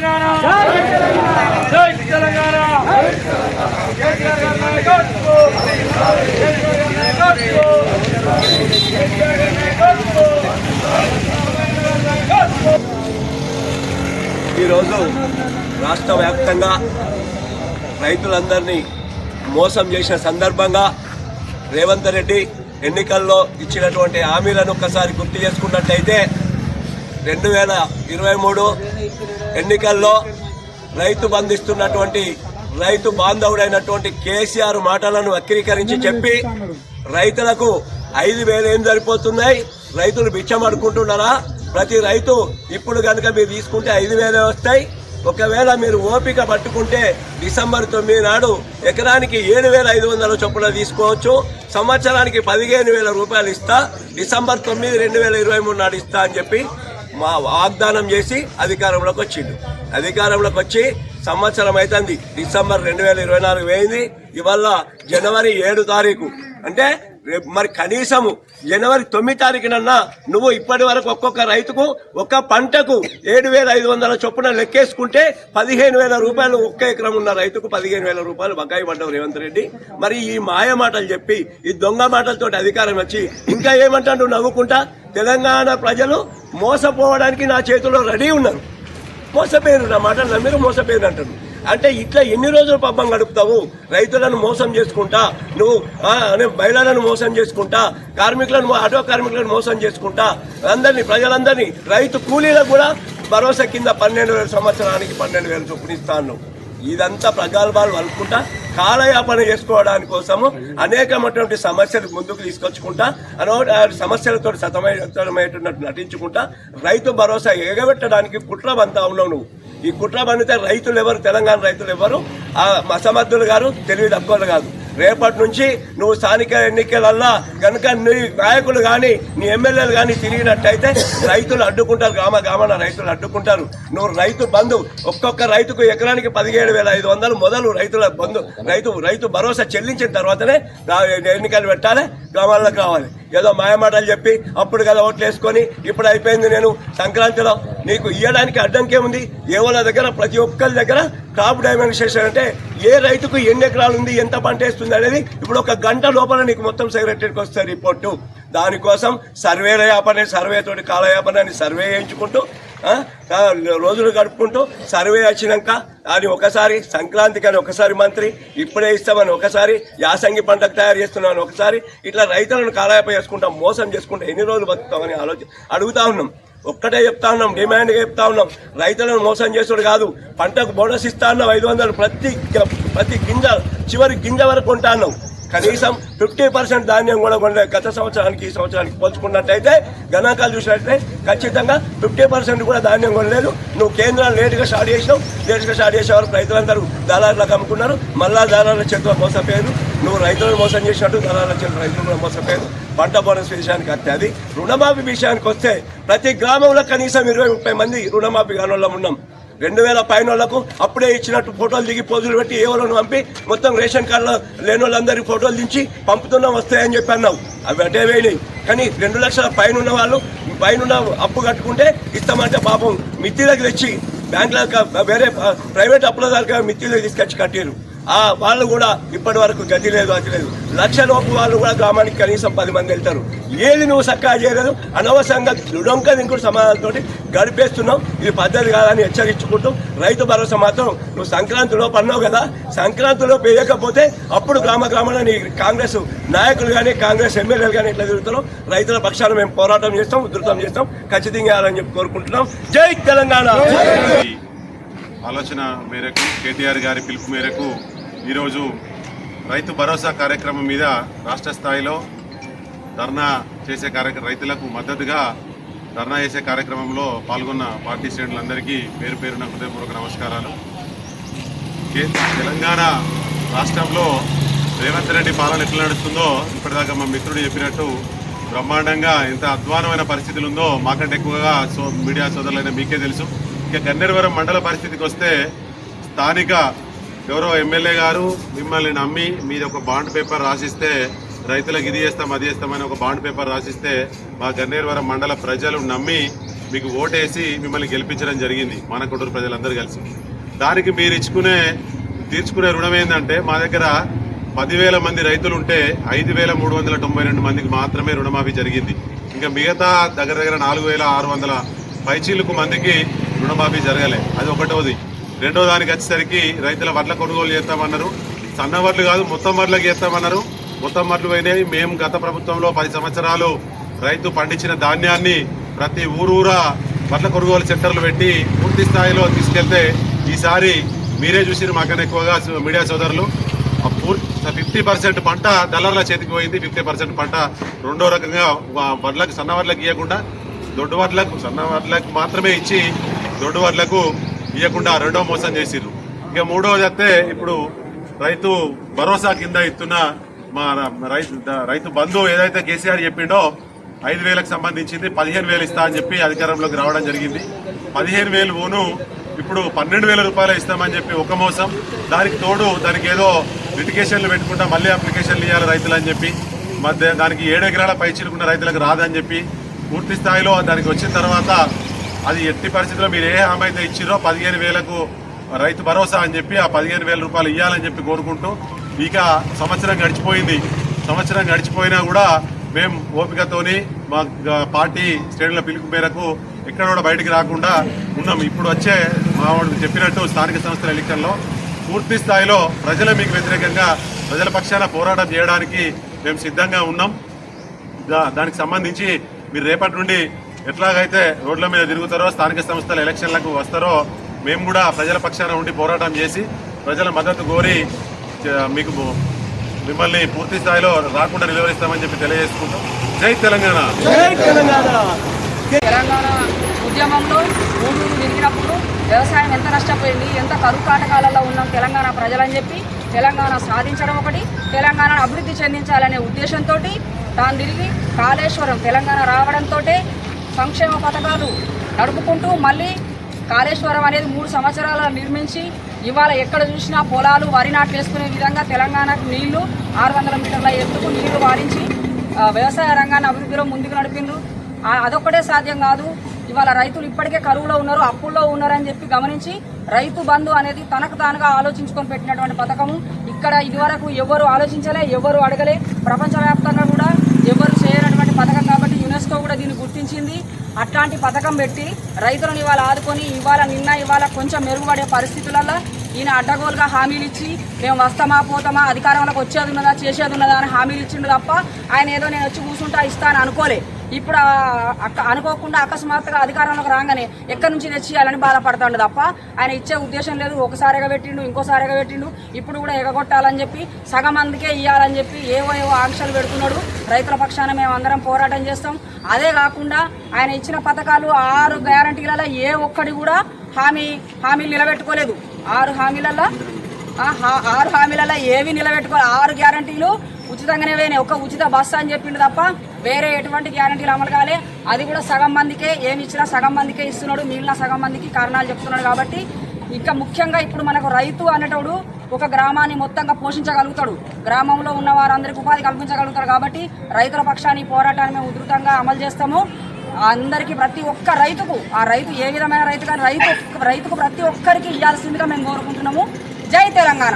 తెలంగాణ జై తెలంగాణ. ఈరోజు రాష్ట్ర వ్యాప్తంగా రైతులందరినీ మోసం చేసిన సందర్భంగా రేవంత్ రెడ్డి ఎన్నికల్లో ఇచ్చినటువంటి హామీలను ఒక్కసారి గుర్తు చేసుకున్నట్టయితే రెండు వేల ఇరవై మూడు ఎన్నికల్లో రైతు బంధిస్తున్నటువంటి రైతు బాంధవుడైనటువంటి కేసీఆర్ మాటలను వక్రీకరించి చెప్పి రైతులకు ఐదు వేలు ఏం సరిపోతున్నాయి? రైతులు బిచ్చం అడుకుంటున్నారా ప్రతి రైతు ఇప్పుడు కనుక మీరు తీసుకుంటే ఐదు వేలే వస్తాయి. ఒకవేళ మీరు ఓపిక పట్టుకుంటే డిసెంబర్ తొమ్మిది నాడు ఎకరానికి ఏడు వేల ఐదు వందల చొప్పున తీసుకోవచ్చు. సంవత్సరానికి పదిహేను వేల రూపాయలు ఇస్తా. డిసెంబర్ తొమ్మిది రెండు వేల ఇరవై మూడు నాడు ఇస్తా అని చెప్పి మా వాగ్దానం చేసి అధికారంలోకి వచ్చిండు. అధికారంలోకి వచ్చి సంవత్సరం అవుతుంది డిసెంబర్ రెండు వేల ఇరవై నాలుగు వేయింది ఇవాళ జనవరి ఏడు తారీఖు. అంటే రేపు మరి కనీసము జనవరి తొమ్మిది తారీఖునన్నా నువ్వు ఇప్పటి వరకు ఒక్కొక్క రైతుకు ఒక్క పంటకు ఏడు వేల ఐదు వందల చొప్పున లెక్కేసుకుంటే పదిహేను వేల రూపాయలు ఒక్క ఎకరం ఉన్న రైతుకు పదిహేను వేల రూపాయలు బకాయి పడ్డావు రేవంత్ రెడ్డి. మరి ఈ మాయ మాటలు చెప్పి ఈ దొంగ మాటలతోటి అధికారం వచ్చి ఇంకా ఏమంటాడు నవ్వుకుంటా? తెలంగాణ ప్రజలు మోసపోవడానికి నా చేతిలో రెడీ ఉన్నారు. మోసపోయారు నా మాటలు నమ్మిరు మోసపోయారు అంటారు. అంటే ఇట్లా ఎన్ని రోజులు పబ్బం గడుపుతావు? రైతులను మోసం చేసుకుంటా నువ్వు అనే మహిళలను మోసం చేసుకుంటా కార్మికులను ఆటో కార్మికులను మోసం చేసుకుంటా అందరినీ ప్రజలందరినీ రైతు కూలీలకు కూడా భరోసా కింద పన్నెండు వేల సంవత్సరానికి పన్నెండు వేలు చొప్పున ఇస్తాను. ఇదంతా ప్రగల్భాలు అనుకుంటా కాలయాపన చేసుకోవడానికి కోసము అనేకమైనటువంటి సమస్యలు ముందుకు తీసుకొచ్చుకుంటా అనో సమస్యలతో సతమయతున్నట్టు నటించుకుంటా రైతు భరోసా ఎగబెట్టడానికి కుట్ర బంతా ఉన్నావు నువ్వు. ఈ కుట్ర బండితే రైతులు ఎవరు? తెలంగాణ రైతులు ఎవరు? ఆ అసమర్థులు గారు తెలివి తక్కువలు కాదు. రేపటి నుంచి నువ్వు స్థానిక ఎన్నికలల్లా కనుక నీ నాయకులు కానీ నీ ఎమ్మెల్యేలు కానీ తిరిగినట్టయితే రైతులు అడ్డుకుంటారు. గ్రామ గ్రామాన రైతులు అడ్డుకుంటారు. నువ్వు రైతు బంధు ఒక్కొక్క రైతుకు ఎకరానికి పదిహేడు వేల ఐదు వందలు మొదలు రైతుల బంధు రైతు రైతు భరోసా చెల్లించిన తర్వాతనే ఎన్నికలు పెట్టాలి గ్రామాల్లోకి రావాలి. ఏదో మాయమాటలు చెప్పి అప్పుడు కదా ఓట్లు వేసుకొని ఇప్పుడు అయిపోయింది నేను సంక్రాంతిలో నీకు ఇవ్వడానికి అడ్డంకేముంది ఏవోల దగ్గర? ప్రతి ఒక్కరి దగ్గర క్రాప్ డైమెన్షేషన్ అంటే ఏ రైతుకు ఎన్ని ఎకరాలు ఉంది ఎంత పంట వేస్తుంది అనేది ఇప్పుడు ఒక గంట లోపల నీకు మొత్తం సెక్రటరీకి వస్తుంది రిపోర్టు దానికోసం సర్వేల యాపనే సర్వే తోటి కాలయాపన అని సర్వే చేయించుకుంటూ రోజులు గడుపుకుంటూ సర్వే వచ్చినాక అది ఒకసారి సంక్రాంతికి అని ఒకసారి మంత్రి ఇప్పుడే ఇస్తామని ఒకసారి యాసంగి పంటకు తయారు చేస్తున్నామని ఒకసారి ఇట్లా రైతులను కాలయాప చేసుకుంటాం మోసం చేసుకుంటాం ఎన్ని రోజులు బతుకుతామని ఆలోచి అడుగుతా ఉన్నాం. ఒక్కటే చెప్తా ఉన్నాం డిమాండ్గా చెప్తా ఉన్నాం. రైతులను మోసం చేసుడు కాదు. పంటకు బోనస్ ఇస్తా ఉన్నాం ఐదు వందలు ప్రతి గ- ప్రతి గింజ చివరి గింజ వరకు ఉంటా ఉన్నాం కనీసం ఫిఫ్టీ పర్సెంట్ ధాన్యం కూడా కొనలే. గత సంవత్సరానికి ఈ సంవత్సరానికి పోల్చుకున్నట్టయితే గణాంకాలు చూసినట్లయితే ఖచ్చితంగా ఫిఫ్టీ పర్సెంట్ కూడా ధాన్యం కొనలేదు. నువ్వు కేంద్రాలు లేటుగా స్టార్ట్ చేసినావు. లేటుగా స్టార్ట్ చేసే వరకు రైతులందరూ దళారులకు అమ్ముకున్నారు. మళ్ళా దళారుల చేతిలో మోసపోయారు. నువ్వు రైతులను మోసం చేసినట్టు దళారుల చేతిలో రైతులు కూడా మోసపోయారు పంట బోనస్ విషయానికి వస్తే అది. రుణమాఫీ విషయానికి వస్తే ప్రతి గ్రామంలో కనీసం ఇరవై ముప్పై మంది రుణమాఫీ కానోళ్ళం ఉన్నాం. రెండు వేల పైన వాళ్ళకు అప్పుడే ఇచ్చినట్టు ఫోటోలు దిగి పోజులు పెట్టి ఏ వాళ్ళను పంపి మొత్తం రేషన్ కార్డులో లేని వాళ్ళందరికీ ఫోటోలు దించి పంపుతున్నాం వస్తాయని చెప్పి అన్నావు. అవి అటే వేయలేవు. కానీ రెండు లక్షల పైన ఉన్న వాళ్ళు పైన అప్పు కట్టుకుంటే ఇస్తామంటే పాపం మిత్తిలకు తెచ్చి బ్యాంకుల వేరే ప్రైవేట్ అప్పుల దాకా మిత్తిలో తీసుకొచ్చి కట్టారు వాళ్ళు కూడా ఇప్పటి వరకు గతి లేదు అది లేదు. లక్ష లోపు వాళ్ళు కూడా గ్రామానికి కనీసం పది మంది వెళ్తారు. ఏది నువ్వు చక్కగా చేయలేదు. అనవసరంగా దుడంక దింకుడు సమాధానంతో గడిపేస్తున్నావు ఇది పద్ధతి కాదని హెచ్చరించుకుంటూ రైతు భరోసా మాత్రం నువ్వు సంక్రాంతిలో పన్నావు కదా. సంక్రాంతిలో వేయకపోతే అప్పుడు గ్రామ గ్రామంలో నీ కాంగ్రెస్ నాయకులు కానీ కాంగ్రెస్ ఎమ్మెల్యేలు కానీ ఇట్లా తిరుగుతున్నాం రైతుల పక్షాన మేము పోరాటం చేస్తాం ఉధృతం చేస్తాం. ఖచ్చితంగా చేయాలని చెప్పి కోరుకుంటున్నాం. జై తెలంగాణ! ఆలోచన మేరకు కేటీఆర్ గారి పిలుపు మేరకు ఈరోజు రైతు భరోసా కార్యక్రమం మీద రాష్ట్ర స్థాయిలో ధర్నా చేసే కార్యక్రమ రైతులకు మద్దతుగా ధర్నా చేసే కార్యక్రమంలో పాల్గొన్న పార్టీ శ్రేణులందరికీ పేరు పేరున హృదయపూర్వక నమస్కారాలు. తెలంగాణ రాష్ట్రంలో రేవంత్ రెడ్డి పాలన ఎట్లా నడుస్తుందో ఇప్పటిదాకా మా మిత్రుడు చెప్పినట్టు బ్రహ్మాండంగా ఎంత అధ్వానమైన పరిస్థితులు ఉందో మాకంటే ఎక్కువగా సో మీడియా సోదరులైన మీకే తెలుసు. ఇక గన్నేరువరం మండల పరిస్థితికి వస్తే స్థానిక గౌరవ ఎమ్మెల్యే గారు మిమ్మల్ని నమ్మి మీద ఒక బాండ్ పేపర్ రాసిస్తే రైతులకు ఇది చేస్తాం అది చేస్తామని ఒక బాండ్ పేపర్ రాసిస్తే మా గన్నేరువరం మండల ప్రజలు నమ్మి మీకు ఓటేసి మిమ్మల్ని గెలిపించడం జరిగింది మన కొట్టూరు ప్రజలందరూ కలిసి. దానికి మీరు ఇచ్చుకునే తీర్చుకునే రుణం ఏంటంటే మా దగ్గర పదివేల మంది రైతులు ఉంటే ఐదు వేల మూడు వందల తొంభై రెండు మందికి మాత్రమే రుణమాఫీ జరిగింది. ఇంకా మిగతా దగ్గర దగ్గర నాలుగు వేల ఆరు వందల పైచీలకు మందికి రుణమాఫీ జరగలే. అది ఒకటోది రెండో దానికి వచ్చేసరికి రైతుల వడ్ల కొనుగోలు చేస్తామన్నారు. సన్న వడ్లు కాదు మొత్తం వడ్లకి చేస్తామన్నారు. మొత్తం వడ్లు పోయినాయి. మేము గత ప్రభుత్వంలో పది సంవత్సరాలు రైతు పండించిన ధాన్యాన్ని ప్రతి ఊరూరా వడ్ల కొనుగోలు సెంటర్లు పెట్టి పూర్తి స్థాయిలో తీసుకెళ్తే ఈసారి మీరే చూసిరు మాకన్నా ఎక్కువగా మీడియా సోదరులు. ఫిఫ్టీ పర్సెంట్ పంట దళారుల చేతికి పోయింది. ఫిఫ్టీ పర్సెంట్ పంట రెండో రకంగా వడ్లకు సన్న వడ్లకు ఇవ్వకుండా దొడ్డు వడ్లకు సన్న వడ్లకు మాత్రమే ఇచ్చి దొడ్డు వర్లకు ఇవ్వకుండా రెండో మోసం చేసిర్రు. ఇక మూడోది అయితే ఇప్పుడు రైతు భరోసా కింద ఇస్తున్న మా రైతు రైతు బంధు ఏదైతే కేసీఆర్ చెప్పిండో ఐదు వేలకు సంబంధించింది పదిహేను వేలు ఇస్తా అని చెప్పి అధికారంలోకి రావడం జరిగింది. పదిహేను వేలు ఓను ఇప్పుడు పన్నెండు వేల రూపాయలు ఇస్తామని చెప్పి ఒక మోసం. దానికి తోడు దానికి ఏదో లిటికేషన్లు పెట్టుకుంటా మళ్ళీ అప్లికేషన్లు ఇవ్వాలి రైతులు అని చెప్పి మధ్య దానికి ఏడు ఎకరాల రైతులకు రాదని చెప్పి పూర్తి స్థాయిలో దానికి వచ్చిన తర్వాత అది ఎట్టి పరిస్థితుల్లో మీరు ఏ హామీ అయితే ఇచ్చిరో పదిహేను వేలకు రైతు భరోసా అని చెప్పి ఆ పదిహేను వేల రూపాయలు ఇవ్వాలని చెప్పి కోరుకుంటూ ఇక సంవత్సరం గడిచిపోయింది. సంవత్సరం గడిచిపోయినా కూడా మేము ఓపికతోని మా పార్టీ శ్రేణుల పిలుపు మేరకు ఎక్కడ కూడా బయటికి రాకుండా ఉన్నాం. ఇప్పుడు వచ్చే మావాడు చెప్పినట్టు స్థానిక సంస్థల ఎన్నికల్లో పూర్తి స్థాయిలో ప్రజల మీకు వ్యతిరేకంగా ప్రజల పక్షాన పోరాటం చేయడానికి మేము సిద్ధంగా ఉన్నాం. దానికి సంబంధించి మీరు రేపటి నుండి ఎట్లాగైతే రోడ్ల మీద తిరుగుతారో స్థానిక సంస్థల ఎలక్షన్లకు వస్తారో మేము కూడా ప్రజల పక్షాన ఉండి పోరాటం చేసి ప్రజల మద్దతు కోరి మీకు మిమ్మల్ని పూర్తి స్థాయిలో రాకుండా నిలవరిస్తామని చెప్పి తెలియజేసుకుంటాం జై తెలంగాణ! తెలంగాణ! ఉద్యమంలో ఊరూరు తిరిగినప్పుడు వ్యవసాయం ఎంత నష్టపోయింది ఎంత కరువు కాటకాలలో ఉన్నాం తెలంగాణ ప్రజలని చెప్పి తెలంగాణ సాధించడం ఒకటి తెలంగాణను అభివృద్ధి చెందించాలనే ఉద్దేశంతో తాను తిరిగి కాళేశ్వరం తెలంగాణ రావడంతో సంక్షేమ పథకాలు నడుపుకుంటూ మళ్ళీ కాళేశ్వరం అనేది మూడు సంవత్సరాల నిర్మించి ఇవాళ ఎక్కడ చూసినా పొలాలు వరి నాట్లు వేసుకునే విధంగా తెలంగాణకు నీళ్ళు ఆరు వందల మీటర్ల ఎత్తుకు నీళ్ళు వారించి వ్యవసాయ రంగాన్ని అభివృద్ధిలో ముందుకు నడిపిండ్రు. అదొక్కటే సాధ్యం కాదు. ఇవాళ రైతులు ఇప్పటికే కరువులో ఉన్నారు అప్పుల్లో ఉన్నారని చెప్పి గమనించి రైతు బంధు అనేది తనకు తానుగా ఆలోచించుకొని పెట్టినటువంటి పథకము. ఇక్కడ ఇదివరకు ఎవరు ఆలోచించలే ఎవరు అడగలే. ప్రపంచవ్యాప్తంగా కూడా ఎవరు చేయనటువంటి పథకం కాదు. యునెస్కో కూడా దీన్ని గుర్తించింది. అట్లాంటి పథకం పెట్టి రైతులను ఇవాళ ఆదుకొని ఇవాళ నిన్న ఇవాళ కొంచెం మెరుగుపడే పరిస్థితులలో ఈయన అడ్డగోలుగా హామీలు ఇచ్చి మేము వస్తామా పోతామా అధికారంలోకి వచ్చేది ఉన్నదా చేసేది ఉన్నదా అని హామీలు ఇచ్చిండు తప్ప ఆయన ఏదో నేను వచ్చి కూర్చుంటా ఇస్తాను అనుకోలే. ఇప్పుడు అనుకోకుండా అకస్మాత్తుగా అధికారంలోకి రాగానే ఎక్కడి నుంచి తెచ్చియాలని బాధపడతాడు తప్ప ఆయన ఇచ్చే ఉద్దేశం లేదు. ఒకసారిగా పెట్టిండు ఇంకోసారిగా పెట్టిండు. ఇప్పుడు కూడా ఎగగొట్టాలని చెప్పి సగం అందుకే ఇవ్వాలని చెప్పి ఏవో ఏవో ఆంక్షలు పెడుతున్నాడు. రైతుల పక్షాన మేము అందరం పోరాటం చేస్తాం. అదే కాకుండా ఆయన ఇచ్చిన పథకాలు ఆరు గ్యారంటీలలో ఏ ఒక్కటి కూడా హామీ హామీలు నిలబెట్టుకోలేదు. ఆరు హామీలలో ఆరు హామీలలో ఏవి నిలబెట్టుకో ఆరు గ్యారంటీలు ఉచితంగానే పోయినాయి ఒక ఉచిత బస్సు అని చెప్పిండు తప్ప వేరే ఎటువంటి గ్యారంటీలు అమలు కాలే. అది కూడా సగం మందికే ఏమి ఇచ్చినా సగం మందికే ఇస్తున్నాడు మిగిలిన సగం మందికి కారణాలు చెప్తున్నాడు కాబట్టి ఇంకా ముఖ్యంగా ఇప్పుడు మనకు రైతు అనేటోడు ఒక గ్రామాన్ని మొత్తంగా పోషించగలుగుతాడు. గ్రామంలో ఉన్న వారందరికీ ఉపాధి కల్పించగలుగుతారు కాబట్టి రైతుల పక్షాన్ని పోరాటాన్ని మేము ఉధృతంగా అమలు చేస్తాము. అందరికీ ప్రతి ఒక్క రైతుకు ఆ రైతు ఏ విధమైన రైతు కానీ రైతు రైతుకు ప్రతి ఒక్కరికి ఇవ్వాల్సిందిగా మేము కోరుకుంటున్నాము. జై తెలంగాణ.